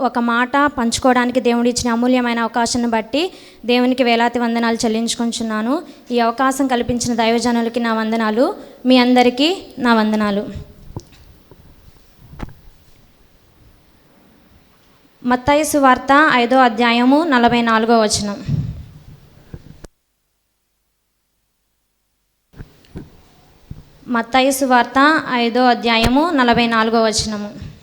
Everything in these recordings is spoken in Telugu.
ఒక మాట పంచుకోవడానికి దేవుడు ఇచ్చిన అమూల్యమైన అవకాశాన్ని బట్టి దేవునికి వేలాది వందనాలు చెల్లించుకుంటున్నాను. ఈ అవకాశం కల్పించిన దైవజనులకి నా వందనాలు. మీ అందరికీ నా వందనాలు. మత్తాయసు వార్త ఐదో అధ్యాయము నలభై నాలుగో వచనం. మత్తాయసు వార్త ఐదో అధ్యాయము నలభై నాలుగో వచనము.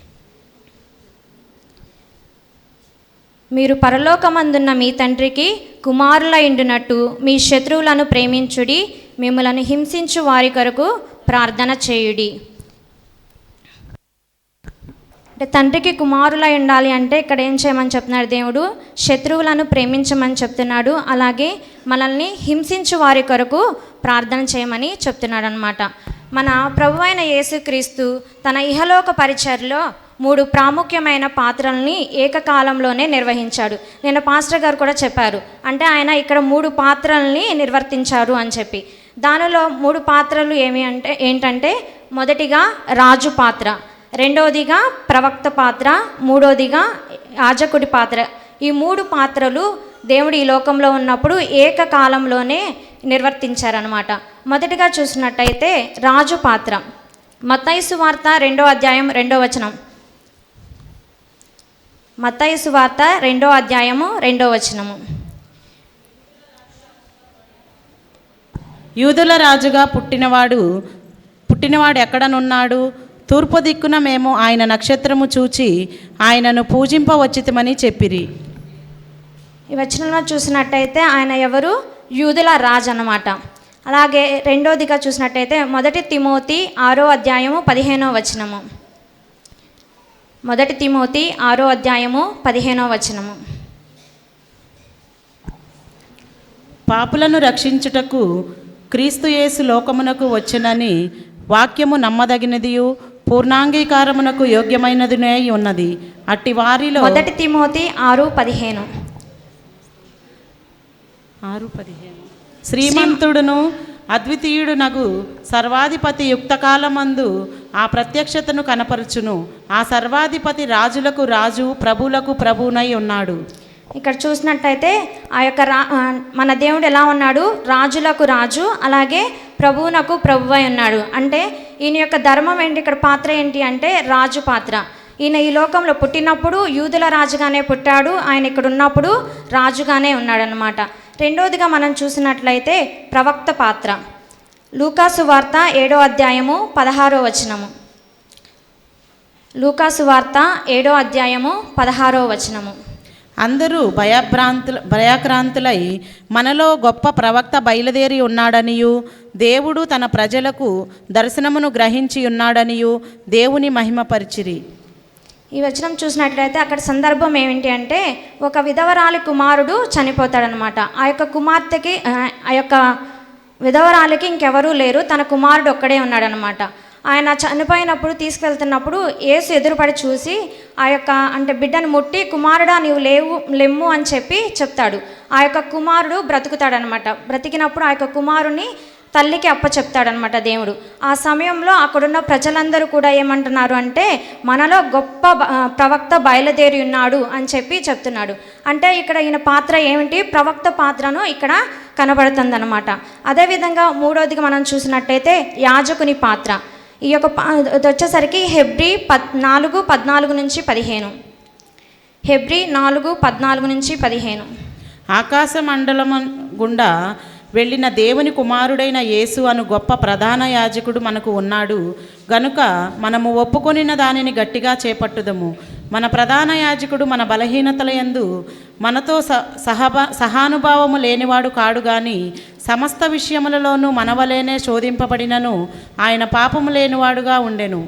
మీరు పరలోకమందున్న మీ తండ్రికి కుమారుల ఇండునట్టు మీ శత్రువులను ప్రేమించుడి మిమ్మలను హింసించు వారి కొరకు ప్రార్థన చేయుడి. అంటే తండ్రికి కుమారులై ఉండాలి అంటే ఇక్కడ ఏం చేయమని చెప్తున్నాడు దేవుడు? శత్రువులను ప్రేమించమని చెప్తున్నాడు. అలాగే మనల్ని హింసించు వారి కొరకు ప్రార్థన చేయమని చెప్తున్నాడు అనమాట మన ప్రభు అయిన యేసుక్రీస్తు తన ఇహలోక పరిచర్లో మూడు ప్రాముఖ్యమైన పాత్రల్ని ఏకకాలంలోనే నిర్వహించాడు. నేను పాస్టర్ గారు కూడా చెప్పారు అంటే ఆయన ఇక్కడ మూడు పాత్రల్ని నిర్వర్తించారు అని చెప్పి. దానిలో మూడు పాత్రలు ఏమి అంటే ఏంటంటే మొదటిగా రాజు పాత్ర రెండవదిగా ప్రవక్త పాత్ర మూడవదిగా యాజకుడి పాత్ర. ఈ మూడు పాత్రలు దేవుడు ఈ లోకంలో ఉన్నప్పుడు ఏకకాలంలోనే నిర్వర్తించారనమాట మొదటిగా చూసినట్టయితే రాజు పాత్ర. మతైసు వార్త రెండో అధ్యాయం రెండో వచనం. మత్తయి వార్త రెండో అధ్యాయము రెండో వచనము. యూదుల రాజుగా పుట్టినవాడు పుట్టినవాడు ఎక్కడనున్నాడు? తూర్పు దిక్కున మేము ఆయన నక్షత్రము చూచి ఆయనను పూజింపవచ్చితమని చెప్పిరి. ఈ వచనంలో చూసినట్టయితే ఆయన ఎవరు? యూదుల రాజు అన్నమాట అలాగే రెండోదిగా చూసినట్టయితే మొదటి తిమోతి ఆరో అధ్యాయము పదిహేనో వచనము. మొదటి తిమోతి ఆరో అధ్యాయము పదిహేనో వచనము. పాపులను రక్షించుటకు క్రీస్తు యేసు లోకమునకు వచ్చునని వాక్యము నమ్మదగినదియు పూర్ణాంగీకారమునకు యోగ్యమైనదినే ఉన్నది. అట్టి వారిలో మొదటి తిమోతి ఆరు పదిహేను. ఆరు పదిహేను. శ్రీమంతుడును అద్వితీయుడు నగు సర్వాధిపతి యుక్తకాలమందు ఆ ప్రత్యక్షతను కనపరుచును. ఆ సర్వాధిపతి రాజులకు రాజు ప్రభువులకు ప్రభునై ఉన్నాడు. ఇక్కడ చూసినట్టయితే ఆ యొక్క రా మన దేవుడు ఎలా ఉన్నాడు? రాజులకు రాజు అలాగే ప్రభువునకు ప్రభువై ఉన్నాడు. అంటే ఈయన యొక్క ధర్మం ఏంటి? ఇక్కడ పాత్ర ఏంటి అంటే రాజు పాత్ర. ఈయన ఈ లోకంలో పుట్టినప్పుడు యూదుల రాజుగానే పుట్టాడు. ఆయన ఇక్కడ ఉన్నప్పుడు రాజుగానే ఉన్నాడనమాట రెండోదిగా మనం చూసినట్లయితే ప్రవక్త పాత్ర. లూకాసు వార్త ఏడో అధ్యాయము పదహారో వచనము. లూకాసు వార్త ఏడో అధ్యాయము పదహారో వచనము. అందరూ భయభ్రాంతుల భయాక్రాంతులై మనలో గొప్ప ప్రవక్త బయలుదేరి ఉన్నాడనియు దేవుడు తన ప్రజలకు దర్శనమును గ్రహించి ఉన్నాడనియు దేవుని మహిమపరిచిరి. ఈ వచనం చూసినట్లయితే అక్కడ సందర్భం ఏమిటి అంటే ఒక విధవరాలి కుమారుడు చనిపోతాడనమాట. ఆ యొక్క కుమార్తెకి ఆ, యొక్క విధవరాలికి ఇంకెవరూ లేరు తన కుమారుడు ఒక్కడే ఉన్నాడనమాట. ఆయన చనిపోయినప్పుడు తీసుకెళ్తున్నప్పుడు ఏసు ఎదురుపడి చూసి ఆ యొక్క అంటే బిడ్డను ముట్టి కుమారుడా నీవు లేవు లెమ్ము అని చెప్పి చెప్తాడు. ఆ యొక్క కుమారుడు బ్రతుకుతాడనమాట. బ్రతికినప్పుడు ఆ యొక్క కుమారుని తల్లికి అప్ప చెప్తాడనమాట దేవుడు. ఆ సమయంలో అక్కడున్న ప్రజలందరూ కూడా ఏమంటున్నారు అంటే మనలో గొప్ప ప్రవక్త బయలుదేరి ఉన్నాడు అని చెప్పి చెప్తున్నాడు. అంటే ఇక్కడ ఈయన పాత్ర ఏమిటి? ప్రవక్త పాత్రను ఇక్కడ కనబడుతుందన్నమాట అదేవిధంగా మూడోదిగా మనం చూసినట్టయితే యాజకుని పాత్ర. ఈ యొక్క వచ్చేసరికి హెబ్రి పద్ నాలుగు పద్నాలుగు నుంచి పదిహేను. హెబ్రి నాలుగు పద్నాలుగు నుంచి పదిహేను. ఆకాశ మండలము గుండా వెళ్ళిన దేవుని కుమారుడైన యేసు అను గొప్ప ప్రధాన యాజకుడు మనకు ఉన్నాడు. గనుక మనము ఒప్పుకొనిన దానిని గట్టిగా చేపట్టుదము. మన ప్రధాన యాజకుడు మన బలహీనతల యందు మనతో స సహబా సహానుభావము లేనివాడు కాడు గాని సమస్త విషయములలోనూ మనవలేనే శోధింపబడినను ఆయన పాపము లేనివాడుగా ఉండెను.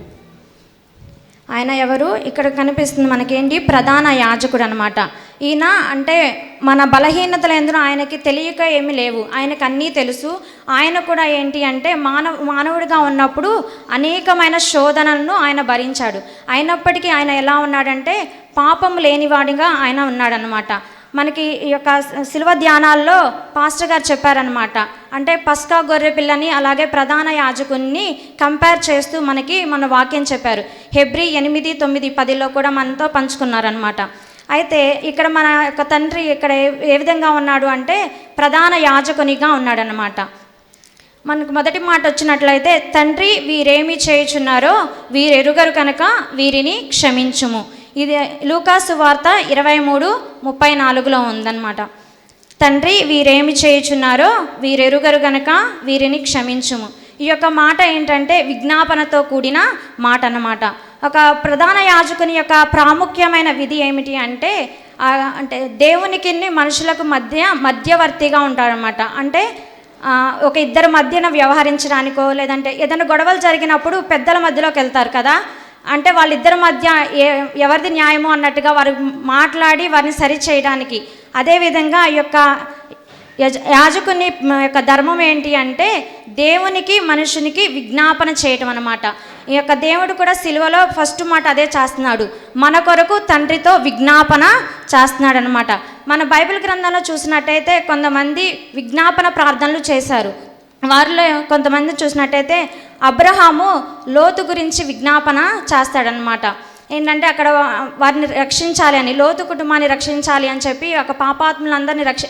ఆయన ఎవరు? ఇక్కడ కనిపిస్తుంది మనకేంటి? ప్రధాన యాజకుడు అనమాట ఈయన అంటే మన బలహీనతలు ఎందుకు ఆయనకి తెలియక ఏమీ లేవు. ఆయనకు అన్నీ తెలుసు. ఆయన కూడా ఏంటి అంటే మానవ మానవుడిగా ఉన్నప్పుడు అనేకమైన శోధనలను ఆయన భరించాడు. అయినప్పటికీ ఆయన ఎలా ఉన్నాడంటే పాపం లేనివాడిగా ఆయన ఉన్నాడనమాట మనకి ఈ యొక్క శిల్వ ధ్యానాల్లో పాస్టర్ గారు చెప్పారనమాట అంటే పస్కా గొర్రె పిల్లని అలాగే ప్రధాన యాజకుని కంపేర్ చేస్తూ మనకి మన వాక్యం చెప్పారు. హెబ్రి ఎనిమిది తొమ్మిది పదిలో కూడా మనతో పంచుకున్నారనమాట అయితే ఇక్కడ మన యొక్క తండ్రి ఇక్కడ ఏ- విధంగా ఉన్నాడు అంటే ప్రధాన యాజకునిగా ఉన్నాడనమాట మనకు మొదటి మాట వచ్చినట్లయితే తండ్రి వీరేమి చేయుచున్నారో వీరెరుగరు కనుక వీరిని క్షమించుము. ఇది లూకాసు వార్త ఇరవై మూడు ముప్పై నాలుగులో ఉందన్నమాట. తండ్రి వీరేమి చేయుచున్నారో వీరెరుగరు గనక వీరిని క్షమించుము. ఈ యొక్క మాట ఏంటంటే విజ్ఞాపనతో కూడిన మాట అన్నమాట ఒక ప్రధాన యాజకుని యొక్క ప్రాముఖ్యమైన విధి ఏమిటి అంటే అంటే దేవునికి మనుషులకు మధ్య మధ్యవర్తిగా ఉంటారనమాట అంటే ఒక ఇద్దరు మధ్యన వ్యవహరించడానికో లేదంటే ఏదైనా గొడవలు జరిగినప్పుడు పెద్దల మధ్యలోకి వెళ్తారు కదా. అంటే వాళ్ళిద్దరి మధ్య ఏ ఎవరిది న్యాయమో అన్నట్టుగా వారు మాట్లాడి వారిని సరి చేయడానికి. అదేవిధంగా ఈ యొక్క యజ యాజకుని యొక్క ధర్మం ఏంటి అంటే దేవునికి మనుషునికి విజ్ఞాపన చేయటం అనమాట ఈ యొక్క దేవుడు కూడా సిలువలో ఫస్ట్ మాట అదే చేస్తున్నాడు. మన కొరకు తండ్రితో విజ్ఞాపన చేస్తున్నాడు అనమాట మన బైబిల్ గ్రంథంలో చూసినట్టయితే కొంతమంది విజ్ఞాపన ప్రార్థనలు చేశారు. వారిలో కొంతమంది చూసినట్టయితే అబ్రహాము లోతు గురించి విజ్ఞాపన చేస్తాడనమాట ఏంటంటే అక్కడ వారిని రక్షించాలి అని లోతు కుటుంబాన్ని రక్షించాలి అని చెప్పి ఒక పాపాత్ములందరినీ రక్ష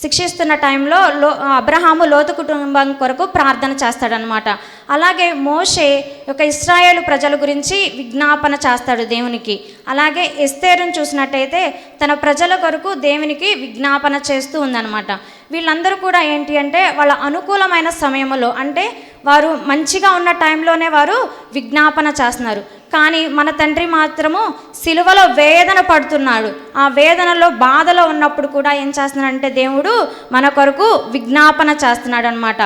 శిక్షిస్తున్న టైంలో లో అబ్రహాము లోతు కుటుంబం కొరకు ప్రార్థన చేస్తాడనమాట అలాగే మోషే యొక్క ఇస్రాయేల్ ప్రజల గురించి విజ్ఞాపన చేస్తాడు దేవునికి. అలాగే ఎస్తేరును చూసినట్టయితే తన ప్రజల కొరకు దేవునికి విజ్ఞాపన చేస్తూ ఉందనమాట వీళ్ళందరూ కూడా ఏంటి అంటే వాళ్ళ అనుకూలమైన సమయంలో అంటే వారు మంచిగా ఉన్న టైంలోనే వారు విజ్ఞాపన చేస్తున్నారు. కానీ మన తండ్రి మాత్రము సిలువలో వేదన పడుతున్నాడు. ఆ వేదనలో బాధలో ఉన్నప్పుడు కూడా ఏం చేస్తున్నాడంటే దేవుడు మన కొరకు విజ్ఞాపన చేస్తున్నాడు అనమాట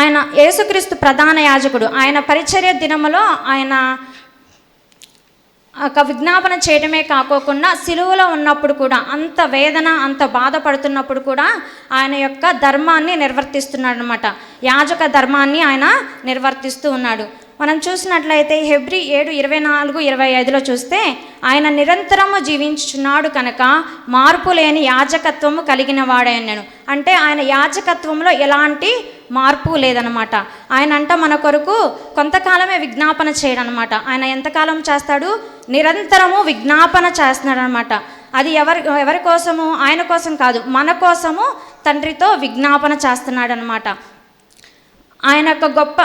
ఆయన యేసుక్రీస్తు ప్రధాన యాజకుడు. ఆయన పరిచర్య దినములో ఆయన ఒక విజ్ఞాపన చేయడమే కాకోకుండా సిలువలో ఉన్నప్పుడు కూడా అంత వేదన అంత బాధపడుతున్నప్పుడు కూడా ఆయన యొక్క ధర్మాన్ని నిర్వర్తిస్తున్నాడు అనమాట యాజక ధర్మాన్ని ఆయన నిర్వర్తిస్తూ ఉన్నాడు. మనం చూసినట్లయితే హెబ్రి ఏడు ఇరవై నాలుగు ఇరవై ఐదులో చూస్తే ఆయన నిరంతరము జీవించుచున్నాడు కనుక మార్పు లేని యాజకత్వము కలిగిన వాడైనను అంటే ఆయన యాజకత్వంలో ఎలాంటి మార్పు లేదనమాట. ఆయన అంట మన కొరకు కొంతకాలమే విజ్ఞాపన చేయడనమాట. ఆయన ఎంతకాలం చేస్తాడు? నిరంతరము విజ్ఞాపన చేస్తున్నాడు అనమాట అది ఎవరి ఎవరి కోసము? ఆయన కోసం కాదు. మన కోసము తండ్రితో విజ్ఞాపన చేస్తున్నాడు అనమాట ఆయన యొక్క గొప్ప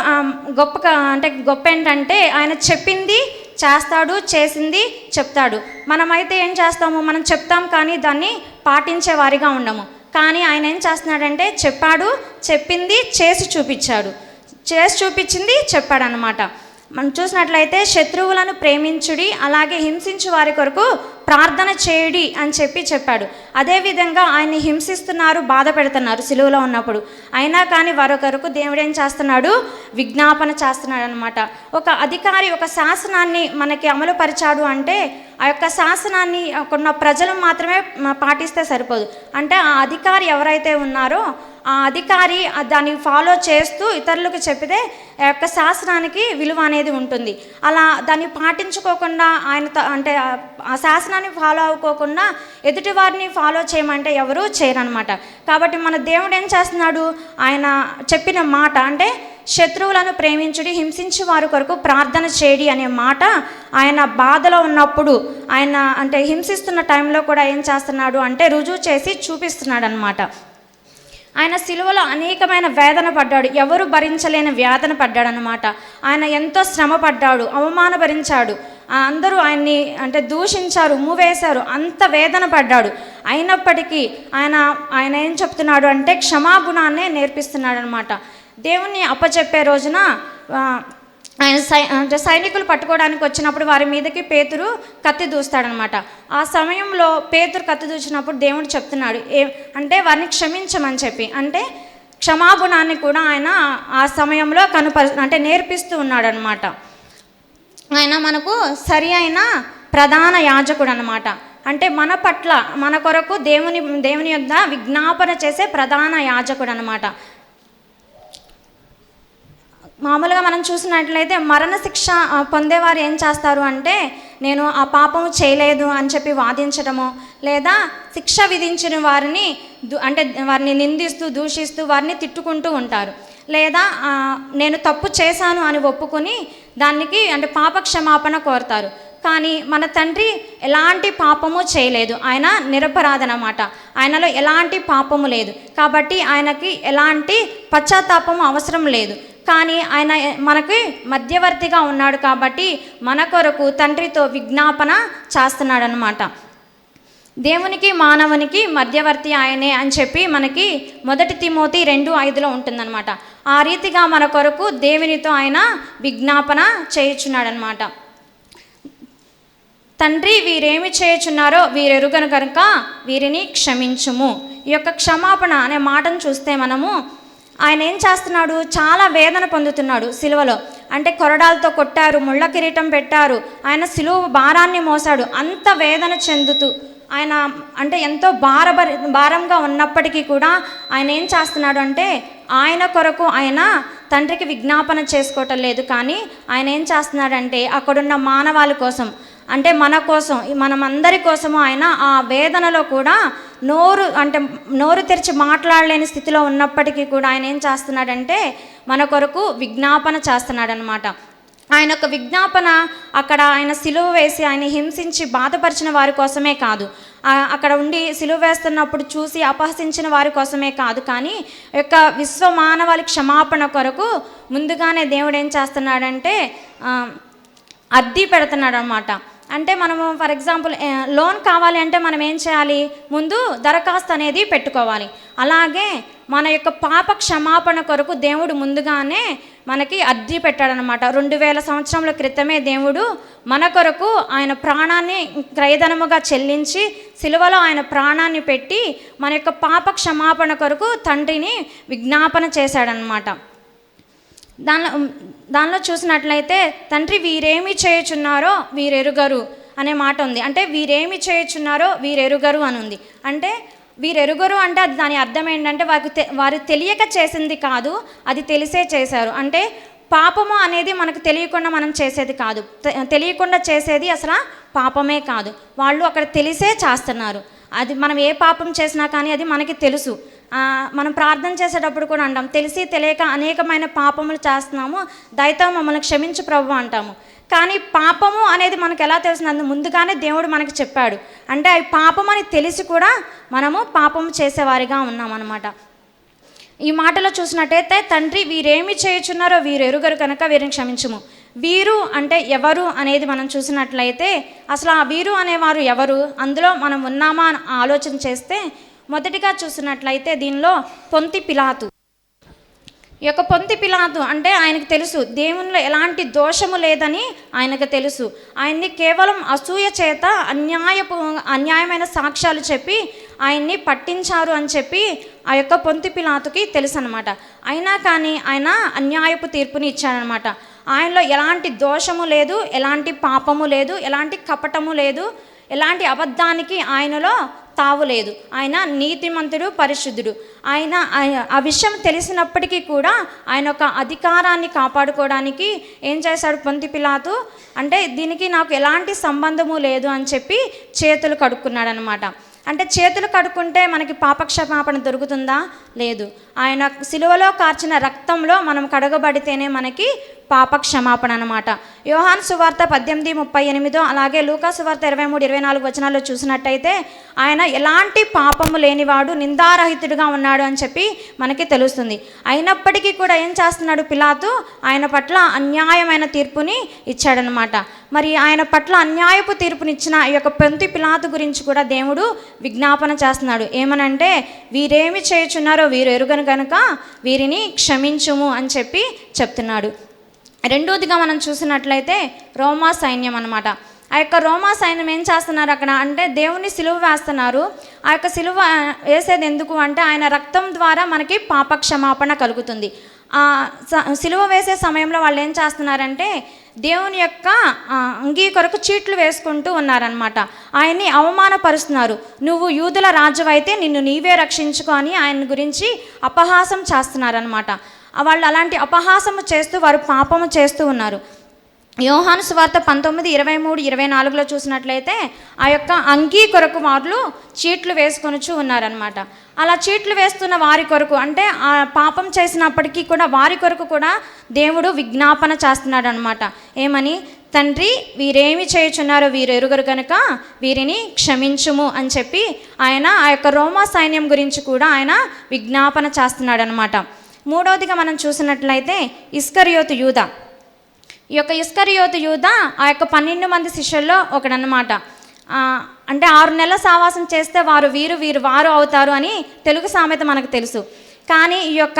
గొప్ప అంటే గొప్ప ఏంటంటే ఆయన చెప్పింది చేస్తాడు చేసింది చెప్తాడు. మనమైతే ఏం చేస్తాము మనం చెప్తాం కానీ దాన్ని పాటించే వారిగా ఉండము. కానీ ఆయన ఏం చేస్తున్నాడంటే చెప్పాడు చెప్పింది చేసి చూపించాడు. చేసి చూపించింది చెప్పాడనమాట మనం చూసినట్లయితే శత్రువులను ప్రేమించుడి అలాగే హింసించు వారి కొరకు ప్రార్థన చేయుడి అని చెప్పి చెప్పాడు. అదేవిధంగా ఆయన్ని హింసిస్తున్నారు బాధ పెడుతున్నారు సిలువలో ఉన్నప్పుడు. అయినా కానీ వారొకరకు దేవుడు ఏం చేస్తున్నాడు? విజ్ఞాపన చేస్తున్నాడు అనమాట ఒక అధికారి ఒక శాసనాన్ని మనకి అమలు పరిచాడు అంటే ఆ యొక్క శాసనాన్ని కొన్న ప్రజలు మాత్రమే పాటిస్తే సరిపోదు. అంటే ఆ అధికారి ఎవరైతే ఉన్నారో ఆ అధికారి దాన్ని ఫాలో చేస్తూ ఇతరులకు చెప్పితే ఆ యొక్క శాసనానికి విలువ అనేది ఉంటుంది. అలా దాన్ని పాటించుకోకుండా ఆయన అంటే ఆ- శాసనాన్ని శాసనాన్ని ఫాలో అవ్వకోకుండా ఎదుటి వారిని ఫాలో చేయమంటే ఎవరు చేయరనమాట కాబట్టి మన దేవుడు ఏం చేస్తున్నాడు? ఆయన చెప్పిన మాట అంటే శత్రువులను ప్రేమించుడి హింసించి వారి కొరకు ప్రార్థన చేయడి అనే మాట ఆయన బాధలో ఉన్నప్పుడు ఆయన అంటే హింసిస్తున్న టైంలో కూడా ఏం చేస్తున్నాడు అంటే రుజువు చేసి చూపిస్తున్నాడు అనమాట ఆయన సిలువలో అనేకమైన వేదన పడ్డాడు. ఎవరు భరించలేని వేదన పడ్డాడు అనమాట ఆయన ఎంతో శ్రమ పడ్డాడు అవమాన భరించాడు అందరూ ఆయన్ని అంటే దూషించారు మూవేశారు అంత వేదన పడ్డాడు. అయినప్పటికీ ఆయన ఆయన ఏం చెప్తున్నాడు అంటే క్షమాగుణాన్నే నేర్పిస్తున్నాడు అనమాట దేవుణ్ణి అప్పచెప్పే రోజున ఆయన సై అంటే సైనికులు పట్టుకోవడానికి వచ్చినప్పుడు వారి మీదకి పేతురు కత్తి దూస్తాడనమాట ఆ సమయంలో పేతురు కత్తి దూచినప్పుడు దేవుడు చెప్తున్నాడు ఏ అంటే వారిని క్షమించమని చెప్పి. అంటే క్షమాగుణాన్ని కూడా ఆయన ఆ సమయంలో కనుపరు అంటే నేర్పిస్తూ ఉన్నాడనమాట ఆయన మనకు సరి అయిన ప్రధాన యాజకుడు అనమాట అంటే మన పట్ల మన కొరకు దేవుని దేవుని యొక్క విజ్ఞాపన చేసే ప్రధాన యాజకుడు అనమాట మామూలుగా మనం చూసినట్లయితే మరణశిక్ష పొందేవారు ఏం చేస్తారు అంటే నేను ఆ పాపము చేయలేదు అని చెప్పి వాదించడము లేదా శిక్ష విధించిన వారిని దు- అంటే వారిని నిందిస్తూ దూషిస్తూ వారిని తిట్టుకుంటూ ఉంటారు. లేదా నేను తప్పు చేశాను అని ఒప్పుకొని దానికి అంటే పాప క్షమాపణ కోరుతారు. కానీ మన తండ్రి ఎలాంటి పాపము చేయలేదు. ఆయన నిరపరాధనమాట ఆయనలో ఎలాంటి పాపము లేదు. కాబట్టి ఆయనకి ఎలాంటి పశ్చాత్తాపము అవసరం లేదు. కానీ ఆయన మనకి మధ్యవర్తిగా ఉన్నాడు కాబట్టి మన కొరకు తండ్రితో విజ్ఞాపన చేస్తున్నాడనమాట దేవునికి మానవునికి మధ్యవర్తి ఆయనే అని చెప్పి మనకి మొదటి తిమోతి రెండు ఐదులో ఉంటుందన్నమాట. ఆ రీతిగా మన కొరకు దేవునితో ఆయన విజ్ఞాపన చేయుచున్నాడనమాట తండ్రి వీరేమి చేయుచున్నారో వీరెరుగను కనుక వీరిని క్షమించుము. ఈ యొక్క క్షమాపణ అనే మాటను చూస్తే మనము ఆయన ఏం చేస్తున్నాడు? చాలా వేదన పొందుతున్నాడు సిలువలో. అంటే కొరడాలతో కొట్టారు ముళ్ళ కిరీటం పెట్టారు. ఆయన సిలువ భారాన్ని మోసాడు అంత వేదన చెందుతూ ఆయన అంటే ఎంతో భారభరి భారంగా ఉన్నప్పటికీ కూడా ఆయన ఏం చేస్తున్నాడు అంటే ఆయన కొరకు ఆయన తండ్రికి విజ్ఞాపన చేసుకోవటం లేదు. కానీ ఆయన ఏం చేస్తున్నాడంటే అక్కడున్న మానవాళి కోసం అంటే మన కోసం మనమందరి కోసము ఆయన ఆ వేదనలో కూడా నోరు అంటే నోరు తెరిచి మాట్లాడలేని స్థితిలో ఉన్నప్పటికీ కూడా ఆయన ఏం చేస్తున్నాడంటే మన కొరకు విజ్ఞాపన చేస్తున్నాడనమాట ఆయన యొక్క విజ్ఞాపన అక్కడ ఆయన సిలువ వేసి ఆయన హింసించి బాధపరిచిన వారి కోసమే కాదు. అక్కడ ఉండి సిలువ వేస్తున్నప్పుడు చూసి అపహసించిన వారి కోసమే కాదు. కానీ యొక్క విశ్వ మానవాళి క్షమాపణ కొరకు ముందుగానే దేవుడు ఏం చేస్తున్నాడంటే అద్దీ పెడుతున్నాడు అనమాట అంటే మనము ఫర్ ఎగ్జాంపుల్ లోన్ కావాలి అంటే మనం ఏం చేయాలి? ముందు దరఖాస్తు అనేది పెట్టుకోవాలి. అలాగే మన యొక్క పాప క్షమాపణ కొరకు దేవుడు ముందుగానే మనకి అర్జీ పెట్టాడనమాట రెండు వేల సంవత్సరముల క్రితమే దేవుడు మన కొరకు ఆయన ప్రాణాన్ని క్రయధనముగా చెల్లించి సిలువలో ఆయన ప్రాణాన్ని పెట్టి మన యొక్క పాప క్షమాపణ కొరకు తండ్రిని విజ్ఞాపన చేశాడనమాట దానిలో దానిలో చూసినట్లయితే తండ్రి వీరేమి చేయుచున్నారో వీరెరుగరు అనే మాట ఉంది. అంటే వీరేమి చేయుచున్నారో వీరెరుగరు అని ఉంది అంటే వీరెరుగరు అంటే అది దాని అర్థం ఏంటంటే వారికి తె- వారు తెలియక చేసింది కాదు అది తెలిసే చేశారు. అంటే పాపము అనేది మనకు తెలియకుండా మనం చేసేది కాదు. తె- తెలియకుండా చేసేది అసలు పాపమే కాదు. వాళ్ళు అక్కడ తెలిసే చేస్తున్నారు. అది మనం ఏ పాపం చేసినా కానీ అది మనకి తెలుసు. మనం ప్రార్థన చేసేటప్పుడు కూడా అంటాం తెలిసి తెలియక అనేకమైన పాపములు చేస్తున్నాము దయతో మమ్మల్ని క్షమించు ప్రభు అంటాము. కానీ పాపము అనేది మనకు ఎలా తెలిసినందు ముందుగానే దేవుడు మనకి చెప్పాడు. అంటే అవి పాపం అని తెలిసి కూడా మనము పాపము చేసేవారిగా ఉన్నామన్నమాట. ఈ మాటలో చూసినట్టయితే తండ్రి వీరేమి చేయుచున్నారో వీరు ఎరుగరు కనుక వీరిని క్షమించము. వీరు అంటే ఎవరు అనేది మనం చూసినట్లయితే అసలు ఆ వీరు అనేవారు ఎవరు? అందులో మనం ఉన్నామా అని ఆలోచన చేస్తే మొదటిగా చూసినట్లయితే దీనిలో పొంతి పిలాతు. ఈ యొక్క పొంతి పిలాతు అంటే ఆయనకు తెలుసు దేవునిలో ఎలాంటి దోషము లేదని ఆయనకు తెలుసు. ఆయన్ని కేవలం అసూయ చేత అన్యాయపు అన్యాయమైన సాక్ష్యాలు చెప్పి ఆయన్ని పట్టించారు అని చెప్పి ఆ యొక్క పొంతి పిలాతుకి తెలుసు అనమాట అయినా కానీ ఆయన అన్యాయపు తీర్పుని ఇచ్చాడనమాట ఆయనలో ఎలాంటి దోషము లేదు ఎలాంటి పాపము లేదు ఎలాంటి కపటము లేదు ఎలాంటి అబద్ధానికి ఆయనలో తావులేదు ఆయన నీతిమంతుడు పరిశుద్ధుడు. ఆయన ఆయన- ఆ విషయం తెలిసినప్పటికీ కూడా ఆయన ఒక అధికారాన్ని కాపాడుకోవడానికి ఏం చేశాడు పొంతి పిలాతు? అంటే దీనికి నాకు ఎలాంటి సంబంధము లేదు అని చెప్పి చేతులు కడుక్కున్నాడు అనమాట అంటే చేతులు కడుక్కుంటే మనకి పాపక్షమాపణ దొరుకుతుందా? లేదు. ఆయన సిలువలో కార్చిన రక్తంలో మనం కడగబడితేనే మనకి పాప క్షమాపణ అనమాట యోహాన్ సువార్త పద్దెనిమిది ముప్పై ఎనిమిదో అలాగే లూకా సువార్త ఇరవై మూడు ఇరవై నాలుగు వచనాల్లో చూసినట్టయితే ఆయన ఎలాంటి పాపము లేనివాడు నిందారహితుడిగా ఉన్నాడు అని చెప్పి మనకి తెలుస్తుంది. అయినప్పటికీ కూడా ఏం చేస్తున్నాడు పిలాతు? ఆయన పట్ల అన్యాయమైన తీర్పుని ఇచ్చాడనమాట మరి ఆయన పట్ల అన్యాయపు తీర్పునిచ్చిన ఈ యొక్క పెంతి పిలాతు గురించి కూడా దేవుడు విజ్ఞాపన చేస్తున్నాడు. ఏమనంటే వీరేమి చేయుచున్నారో వీరు ఎరుగను కనుక వీరిని క్షమించుము అని చెప్పి చెప్తున్నాడు. రెండోదిగా మనం చూసినట్లయితే రోమా సైన్యం అనమాట ఆ యొక్క రోమా సైన్యం ఏం చేస్తున్నారు అక్కడ? అంటే దేవుని సిలువ వేస్తున్నారు. ఆ యొక్క సిలువ వేసేది ఎందుకు అంటే ఆయన రక్తం ద్వారా మనకి పాప క్షమాపణ కలుగుతుంది. ఆ స- సిలువ వేసే సమయంలో వాళ్ళు ఏం చేస్తున్నారంటే దేవుని యొక్క ఆ, అంగీ కొరకు చీట్లు వేసుకుంటూ ఉన్నారనమాట ఆయన్ని అవమానపరుస్తున్నారు. నువ్వు యూదుల రాజు అయితే నిన్ను నీవే రక్షించుకో అని ఆయన గురించి అపహాసం చేస్తున్నారనమాట వాళ్ళు అలాంటి అపహాసము చేస్తూ వారు పాపము చేస్తూ ఉన్నారు. యోహాను సువార్త పంతొమ్మిది ఇరవై మూడు ఇరవై నాలుగులో చూసినట్లయితే ఆ యొక్క అంగీ కొరకు వాళ్ళు చీట్లు వేసుకొనుచు ఉన్నారనమాట అలా చీట్లు వేస్తున్న వారి కొరకు అంటే ఆ పాపం చేసినప్పటికీ కూడా వారి కొరకు కూడా దేవుడు విజ్ఞాపన చేస్తున్నాడు అనమాట ఏమని? తండ్రి వీరేమి చేయుచున్నారో వీరు ఎరుగరు కనుక వీరిని క్షమించుము అని చెప్పి ఆయన ఆ యొక్క రోమా సైన్యం గురించి కూడా ఆయన విజ్ఞాపన చేస్తున్నాడు అనమాట మూడవదిగా మనం చూసినట్లయితే ఇస్కరియోతు యూద. ఈ యొక్క ఇస్కరియోతు యూద ఆ యొక్క పన్నెండు మంది శిష్యుల్లో ఒకడనమాట అంటే ఆరు నెలల సావాసం చేస్తే వారు వీరు వీరు వారు అవుతారు అని తెలుగు సామెత మనకు తెలుసు. కానీ ఈ యొక్క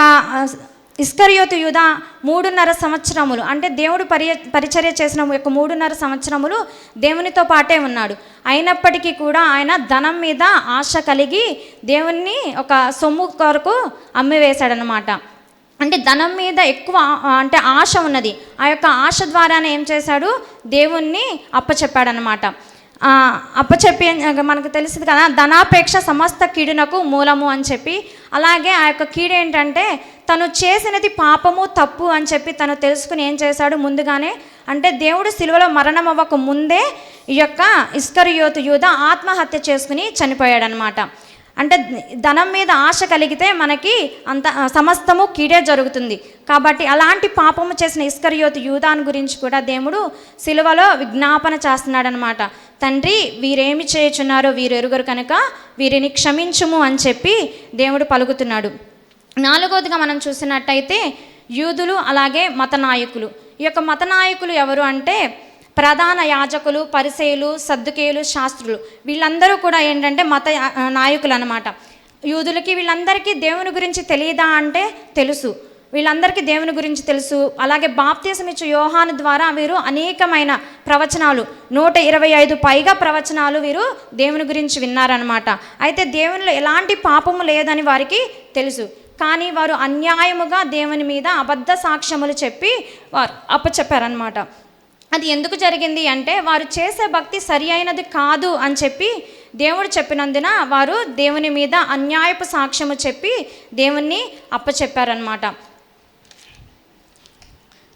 ఇస్కరియోతు యుధ మూడున్నర సంవత్సరములు అంటే దేవుడు పరి పరిచర్య చేసిన యొక్క మూడున్నర సంవత్సరములు దేవునితో పాటే ఉన్నాడు. అయినప్పటికీ కూడా ఆయన ధనం మీద ఆశ కలిగి దేవుణ్ణి ఒక సొమ్ము కొరకు అమ్మివేశాడనమాట అంటే ధనం మీద ఎక్కువ అంటే ఆశ ఉన్నది. ఆ యొక్క ఆశ ద్వారానే ఏం చేశాడు? దేవుణ్ణి అప్పచెప్పాడనమాట అప్పచెప్పి మనకు తెలిసింది కదా ధనాపేక్ష సమస్త కీడునకు మూలము అని చెప్పి. అలాగే ఆ యొక్క కీడు ఏంటంటే తను చేసినది పాపము తప్పు అని చెప్పి తను తెలుసుకుని ఏం చేశాడు? ముందుగానే అంటే దేవుడు సిలువలో మరణం అవ్వక ముందే ఈ యొక్క ఇస్కరియోతు యూధ ఆత్మహత్య చేసుకుని చనిపోయాడనమాట అంటే ధనం మీద ఆశ కలిగితే మనకి అంత సమస్తము కీడే జరుగుతుంది. కాబట్టి అలాంటి పాపము చేసిన ఇస్కరియోతు యూదాన్ గురించి కూడా దేవుడు సిలువలో విజ్ఞాపన చేస్తున్నాడనమాట. తండ్రి వీరేమి చేయుచున్నారో వీరు ఎరుగురు కనుక వీరిని క్షమించుము అని చెప్పి దేవుడు పలుకుతున్నాడు. నాలుగవదిగా మనం చూసినట్టయితే యూదులు అలాగే మత నాయకులు ఈ యొక్క మత నాయకులు ఎవరు అంటే ప్రధాన యాజకులు పరిసేయులు సద్దుకేయులు శాస్త్రులు. వీళ్ళందరూ కూడా ఏంటంటే మత నాయకులు అనమాట యూదులకి వీళ్ళందరికీ దేవుని గురించి తెలియదా అంటే తెలుసు. వీళ్ళందరికీ దేవుని గురించి తెలుసు. అలాగే బాప్తీసం ఇచ్చే యోహాను ద్వారా వీరు అనేకమైన ప్రవచనాలు నూట ఇరవై ఐదు పైగా ప్రవచనాలు వీరు దేవుని గురించి విన్నారనమాట అయితే దేవునిలో ఎలాంటి పాపము లేదని వారికి తెలుసు. కానీ వారు అన్యాయముగా దేవుని మీద అబద్ధ సాక్ష్యములు చెప్పి వారు అప్పచెప్పారనమాట అది ఎందుకు జరిగింది అంటే వారు చేసే భక్తి సరి అయినది కాదు అని చెప్పి దేవుడు చెప్పినందున వారు దేవుని మీద అన్యాయపు సాక్ష్యము చెప్పి దేవుణ్ణి అప్పచెప్పారనమాట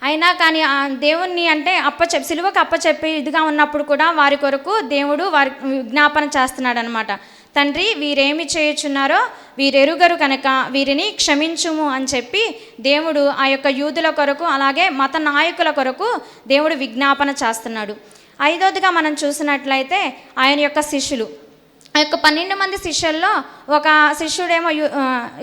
అయినా కానీ దేవుణ్ణి అంటే అప్పచెప్పి సిలువకు అప్పచెప్పి ఇదిగా ఉన్నప్పుడు కూడా వారి కొరకు దేవుడు వారి విజ్ఞాపన చేస్తున్నాడు అనమాట తండ్రి వీరేమి చేయుచున్నారో వీరెరుగరు కనుక వీరిని క్షమించుము అని చెప్పి దేవుడు ఆ యొక్క యూదుల కొరకు అలాగే మత నాయకుల కొరకు దేవుడు విజ్ఞాపన చేస్తున్నాడు. ఐదోదిగా మనం చూసినట్లయితే ఆయన యొక్క శిష్యులు. ఆ యొక్క పన్నెండు మంది శిష్యుల్లో ఒక శిష్యుడేమో యు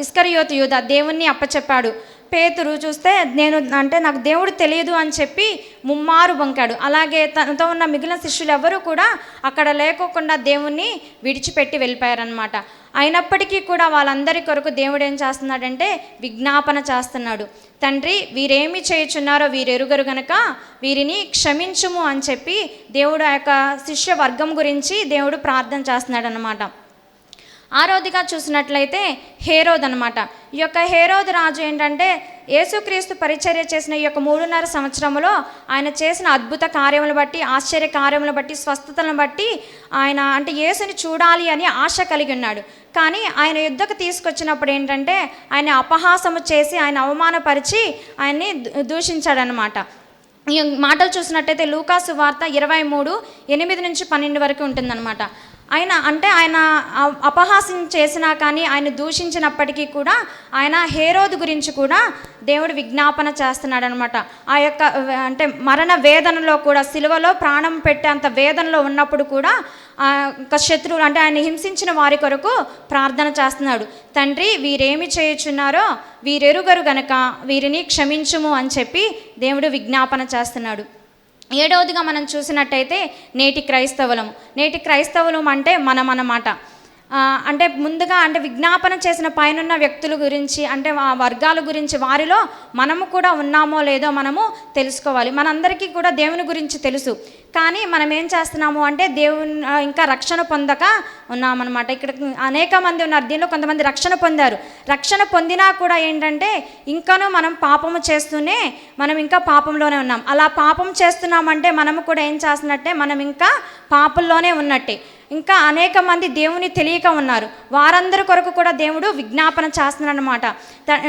ఇస్కరియోతి యూధ దేవుణ్ణి అప్పచెప్పాడు. పేతురు చూస్తే నేను అంటే నాకు దేవుడు తెలియదు అని చెప్పి ముమ్మారు వంకాడు అలాగే తనతో ఉన్న మిగిలిన శిష్యులు ఎవరు కూడా అక్కడ లేకోకుండా దేవుణ్ణి విడిచిపెట్టి వెళ్ళిపోయారనమాట అయినప్పటికీ కూడా వాళ్ళందరి కొరకు దేవుడు ఏం చేస్తున్నాడంటే విజ్ఞాపన చేస్తున్నాడు. తండ్రి వీరేమి చేయుచున్నారో వీరెరుగరు గనక వీరిని క్షమించుము అని చెప్పి దేవుడు ఆ యొక్క శిష్య వర్గం గురించి దేవుడు ప్రార్థన చేస్తున్నాడు అనమాట ఆరోదిగా చూసినట్లయితే హేరోద్ అనమాట ఈ యొక్క హేరోద్ రాజు ఏంటంటే యేసుక్రీస్తు పరిచర్య చేసిన ఈ యొక్క మూడున్నర సంవత్సరంలో ఆయన చేసిన అద్భుత కార్యములు బట్టి ఆశ్చర్య కార్యములు బట్టి స్వస్థతలను బట్టి ఆయన అంటే యేసుని చూడాలి అని ఆశ కలిగి ఉన్నాడు. కానీ ఆయన యుద్ధకు తీసుకొచ్చినప్పుడు ఏంటంటే ఆయన అపహాసము చేసి ఆయన అవమానపరిచి ఆయన్ని దూషించాడనమాట ఈ మాటలు చూసినట్టయితే లూకాసు వార్త ఇరవై మూడు ఎనిమిది నుంచి పన్నెండు వరకు ఉంటుందన్నమాట. ఆయన అంటే ఆయన అపహాసం చేసినా కానీ ఆయన దూషించినప్పటికీ కూడా ఆయన హేరోదు గురించి కూడా దేవుడు విజ్ఞాపన చేస్తున్నాడు అనమాట ఆ యొక్క అంటే మరణ వేదనలో కూడా సిలువలో ప్రాణం పెట్టేంత వేదనలో ఉన్నప్పుడు కూడా ఆ యొక్క శత్రువులు అంటే ఆయన హింసించిన వారి కొరకు ప్రార్థన చేస్తున్నాడు. తండ్రి వీరేమి చేయుచున్నారో వీరెరుగరు గనక వీరిని క్షమించుము అని చెప్పి దేవుడు విజ్ఞాపన చేస్తున్నాడు. ఏడవదిగా మనం చూసినట్టయితే నేటి క్రైస్తవులము. నేటి క్రైస్తవులం అంటే మనం అన్నమాట అంటే ముందుగా అంటే విజ్ఞాపన చేసిన పైనున్న వ్యక్తుల గురించి అంటే ఆ వర్గాల గురించి వారిలో మనము కూడా ఉన్నామో లేదో మనము తెలుసుకోవాలి. మనందరికీ కూడా దేవుని గురించి తెలుసు. కానీ మనం ఏం చేస్తున్నాము అంటే దేవుని ఇంకా రక్షణ పొందక ఉన్నామన్నమాట. ఇక్కడ అనేక మంది ఉన్నారు. దీనిలో కొంతమంది రక్షణ పొందారు. రక్షణ పొందినా కూడా ఏంటంటే ఇంకాను మనం పాపము చేస్తూనే మనం ఇంకా పాపంలోనే ఉన్నాం. అలా పాపం చేస్తున్నామంటే మనము కూడా ఏం చేస్తున్నట్టే మనం ఇంకా పాపంలోనే ఉన్నట్టే. ఇంకా అనేక మంది దేవుని తెలియక ఉన్నారు. వారందరి కొరకు కూడా దేవుడు విజ్ఞాపన చేస్తున్నాడనమాట అనంటే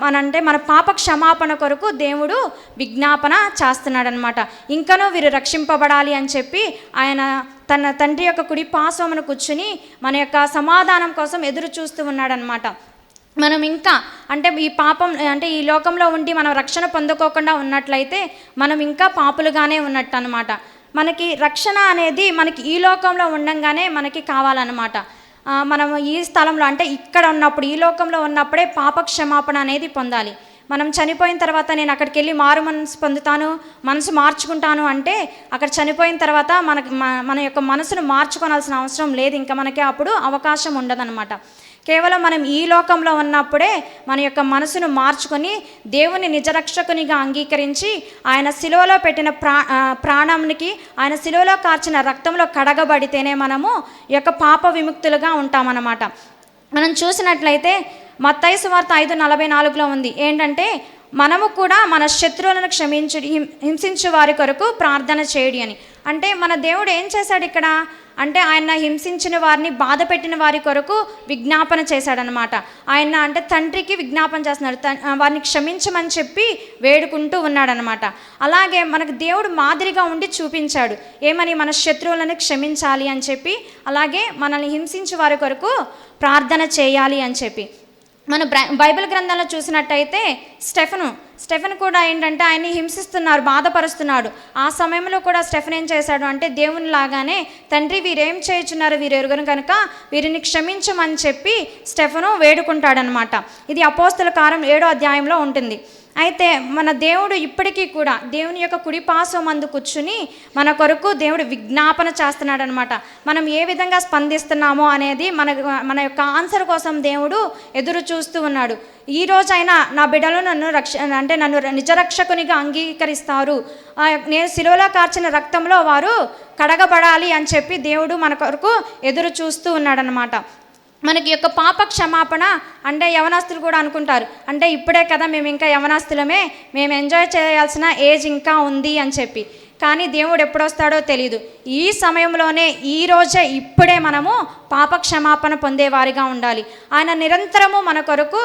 మన అంటే మన పాప క్షమాపణ కొరకు దేవుడు విజ్ఞాపన చేస్తున్నాడనమాట ఇంకనూ వీరు రక్షింపబడాలి అని చెప్పి ఆయన తన తండ్రి యొక్క కుడి పాశ్వమును కూర్చుని మన యొక్క సమాధానం కోసం ఎదురు చూస్తూ ఉన్నాడనమాట మనం ఇంకా అంటే ఈ పాపం అంటే ఈ లోకంలో ఉండి మనం రక్షణ పొందుకోకుండా ఉన్నట్లయితే మనం ఇంకా పాపులుగానే ఉన్నట్టు అనమాట మనకి రక్షణ అనేది మనకి ఈ లోకంలో ఉండంగానే మనకి కావాలన్నమాట. మనం ఈ స్థలంలో అంటే ఇక్కడ ఉన్నప్పుడు ఈ లోకంలో ఉన్నప్పుడే పాప క్షమాపణ అనేది పొందాలి. మనం చనిపోయిన తర్వాత నేను అక్కడికి వెళ్ళి మారు మనసు పొందుతాను మనసు మార్చుకుంటాను అంటే అక్కడ చనిపోయిన తర్వాత మనకి మన యొక్క మనసును మార్చుకోవాల్సిన అవసరం లేదు. ఇంకా మనకి అప్పుడు అవకాశం ఉండదన్నమాట. కేవలం మనం ఈ లోకంలో ఉన్నప్పుడే మన యొక్క మనసును మార్చుకొని దేవుని నిజరక్షకునిగా అంగీకరించి ఆయన శిలువలో పెట్టిన ప్రా ప్రాణానికి ఆయన శిలువలో కార్చిన రక్తంలో కడగబడితేనే మనము యొక్క పాప విముక్తులుగా ఉంటామన్నమాట. మనం చూసినట్లయితే మత్తైసు వార్త ఐదు నలభై నాలుగులో ఉంది. ఏంటంటే మనము కూడా మన శత్రువులను క్షమించు హింసించు వారి కొరకు ప్రార్థన చేయడి అని. అంటే మన దేవుడు ఏం చేశాడు ఇక్కడ? అంటే ఆయన హింసించిన వారిని బాధ పెట్టిన వారి కొరకు విజ్ఞాపన చేశాడనమాట ఆయన అంటే తండ్రికి విజ్ఞాపన చేస్తున్నాడు. వారిని క్షమించమని చెప్పి వేడుకుంటూ ఉన్నాడనమాట అలాగే మనకు దేవుడు మాదిరిగా ఉండి చూపించాడు. ఏమని? మన శత్రువులను క్షమించాలి అని చెప్పి అలాగే మనల్ని హింసించే వారి కొరకు ప్రార్థన చేయాలి అని చెప్పి. మన బైబిల్ గ్రంథంలో చూసినట్టయితే స్టెఫను స్టెఫెన్ కూడా ఏంటంటే ఆయన్ని హింసిస్తున్నారు బాధపరుస్తున్నాడు ఆ సమయంలో కూడా స్టెఫెన్ ఏం చేశాడు అంటే దేవుని లాగానే తండ్రి వీరేం చేయుచున్నారు వీరు ఎరుగును కనుక వీరిని క్షమించమని చెప్పి స్టెఫను వేడుకుంటాడనమాట. ఇది అపోస్తుల కారం ఏడో అధ్యాయంలో ఉంటుంది. అయితే మన దేవుడు ఇప్పటికీ కూడా దేవుని యొక్క కుడి పాసం అందు కూర్చుని మన కొరకు దేవుడు విజ్ఞాపన చేస్తున్నాడు అనమాట మనం ఏ విధంగా స్పందిస్తున్నామో అనేది మన మన యొక్క ఆన్సర్ కోసం దేవుడు ఎదురు చూస్తూ ఉన్నాడు. ఈ రోజైనా నా బిడ్డలు నన్ను రక్ష అంటే నన్ను నిజరక్షకునిగా అంగీకరిస్తారు. నేను సిలువలో కార్చిన రక్తంలో వారు కడగబడాలి అని చెప్పి దేవుడు మన కొరకు ఎదురు చూస్తూ ఉన్నాడనమాట. మనకి యొక్క పాప క్షమాపణ అంటే యవనాస్తులు కూడా అనుకుంటారు. అంటే ఇప్పుడే కదా మేము ఇంకా యవనాస్తులమే మేము ఎంజాయ్ చేయాల్సిన ఏజ్ ఇంకా ఉంది అని చెప్పి. కానీ దేవుడు ఎప్పుడొస్తాడో తెలియదు ఈ సమయంలోనే ఈ రోజే ఇప్పుడే మనము పాప క్షమాపణ పొందేవారిగా ఉండాలి. ఆయన నిరంతరము మన కొరకు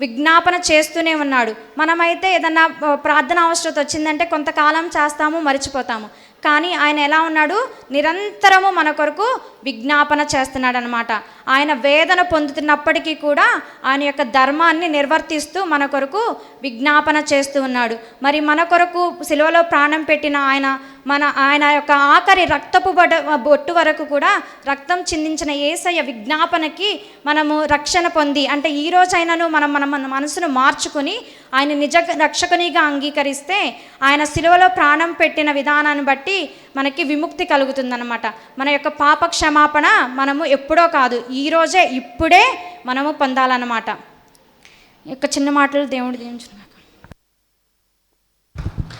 విజ్ఞాపన చేస్తూనే ఉన్నాడు. మనమైతే ఏదన్నా ప్రార్థన అవసరత వచ్చిందంటే కొంతకాలం చేస్తాము మర్చిపోతాము. కానీ ఆయన ఎలా ఉన్నాడు? నిరంతరము మన కొరకు విజ్ఞాపన చేస్తున్నాడు అనమాట ఆయన వేదన పొందుతున్నప్పటికీ కూడా ఆయన యొక్క ధర్మాన్ని నిర్వర్తిస్తూ మన కొరకు విజ్ఞాపన చేస్తూ ఉన్నాడు. మరి మన కొరకు సిలువలో ప్రాణం పెట్టిన ఆయన మన ఆయన యొక్క ఆఖరి రక్తపు బొడ బొట్టు వరకు కూడా రక్తం చిందించిన ఏసయ్య విజ్ఞాపనకి మనము రక్షణ పొంది అంటే ఈ రోజైనాను మనం మన మన మనసును మార్చుకుని ఆయన నిజ రక్షకునిగా అంగీకరిస్తే ఆయన సిలువలో ప్రాణం పెట్టిన విధానాన్ని బట్టి మనకి విముక్తి కలుగుతుందన్నమాట. మన యొక్క పాప క్షమాపణ మనము ఎప్పుడో కాదు ఈ రోజే ఇప్పుడే మనము పొందాలన్నమాట. ఈ యొక్క చిన్న మాటలు దేవుడు దీవించును